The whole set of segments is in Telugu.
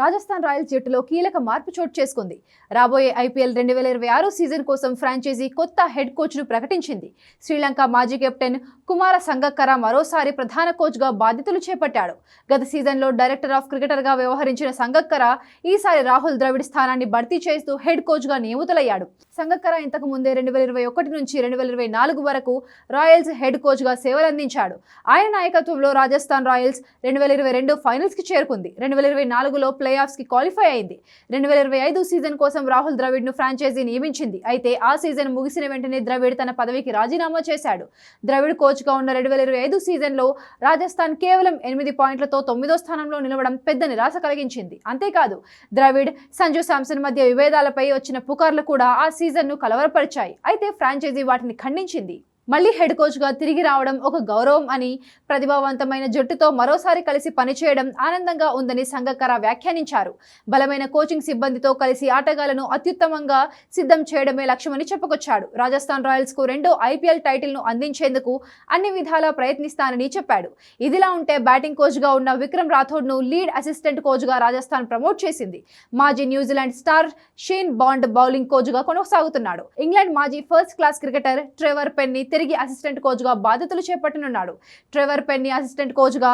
రాజస్థాన్ రాయల్స్ జట్టులో కీలక మార్పు చోటు చేసుకుంది. రాబోయే ఐపీఎల్ రెండు వేల ఇరవై ఆరు సీజన్ కోసం ఫ్రాంచైజీ కొత్త హెడ్ కోచ్ను ప్రకటించింది. శ్రీలంక మాజీ కెప్టెన్ కుమార సంగక్కర మరోసారి ప్రధాన కోచ్గా బాధ్యతలు చేపట్టాడు. గత సీజన్లో డైరెక్టర్ ఆఫ్ క్రికెటర్గా వ్యవహరించిన సంగక్కర ఈసారి రాహుల్ ద్రవిడ్ స్థానాన్ని భర్తీ చేస్తూ హెడ్ కోచ్గా నియమితులయ్యాడు. సంగక్కర ఇంతకు ముందే రెండు వేల ఇరవై ఒకటి నుంచి రెండు వేల ఇరవై నాలుగు వరకు రాయల్స్ హెడ్ కోచ్గా సేవలందించాడు. ఆయన నాయకత్వంలో రాజస్థాన్ రాయల్స్ రెండు వేల ఇరవై రెండు ఫైనల్స్కి చేరుకుంది. రెండు వేల ఇరవై నాలుగులో ప్లే ఆఫ్స్కి క్వాలిఫై అయింది. రెండు వేల ఇరవై ఐదు సీజన్ కోసం రాహుల్ ద్రవిడ్ను ఫ్రాంచైజీ నియమించింది. అయితే ఆ సీజన్ ముగిసిన వెంటనే ద్రవిడ్ తన పదవికి రాజీనామా చేశాడు. ద్రవిడ్ కోచ్గా ఉన్న రెండు వేల ఇరవై ఐదు సీజన్లో రాజస్థాన్ కేవలం ఎనిమిది పాయింట్లతో తొమ్మిదో స్థానంలో నిలవడం పెద్ద నిరాశ కలిగించింది. అంతేకాదు ద్రవిడ్ సంజు శాంసన్ మధ్య విభేదాలపై వచ్చిన పుకార్లు కూడా ఆ సీజన్ను కలవరపరిచాయి. అయితే ఫ్రాంచైజీ వాటిని ఖండించింది. మళ్ళీ హెడ్ కోచ్గా తిరిగి రావడం ఒక గౌరవం అని ప్రతిభావంతమైన జట్టుతో మరోసారి కలిసి పనిచేయడం ఆనందంగా ఉందని సంగక్కర వ్యాఖ్యానించారు. బలమైన కోచింగ్ సిబ్బందితో కలిసి ఆటగాళ్ళను అత్యుత్తమంగా సిద్ధం చేయడమే లక్ష్యమని చెప్పుకొచ్చాడు. రాజస్థాన్ రాయల్స్కు రెండో ఐపీఎల్ టైటిల్ను అందించేందుకు అన్ని విధాలా ప్రయత్నిస్తానని చెప్పాడు. ఇదిలా ఉంటే బ్యాటింగ్ కోచ్గా ఉన్న విక్రమ్ రాథోడ్ను లీడ్ అసిస్టెంట్ కోచ్గా రాజస్థాన్ ప్రమోట్ చేసింది. మాజీ New Zealand star Shane Bond bowling కోచ్గా కొనసాగుతున్నాడు. ఇంగ్లాండ్ మాజీ first class cricketer Trevor Penney తిరిగి అసిస్టెంట్ కోచ్గా బాధ్యతలు చేపట్టనున్నాడు. ట్రెవర్ పెన్ని అసిస్టెంట్ కోచ్గా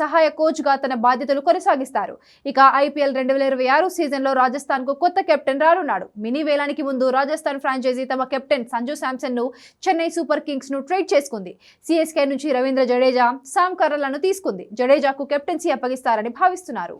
సహాయ కోచ్గా తన బాధ్యతలు కొనసాగిస్తారు. ఇక ఐపీఎల్ రెండు వేల ఇరవై ఆరు సీజన్లో రాజస్థాన్కు కొత్త కెప్టెన్ రానున్నాడు. మినీ వేలానికి ముందు రాజస్థాన్ ఫ్రాంచైజీ తమ కెప్టెన్ సంజు శాంసన్ను చెన్నై సూపర్ కింగ్స్ను ట్రేడ్ చేసుకుంది. సిఎస్కే నుంచి రవీంద్ర జడేజా సామ్ కర్రలను తీసుకుంది. జడేజాకు కెప్టెన్సీ అప్పగిస్తారని భావిస్తున్నారు.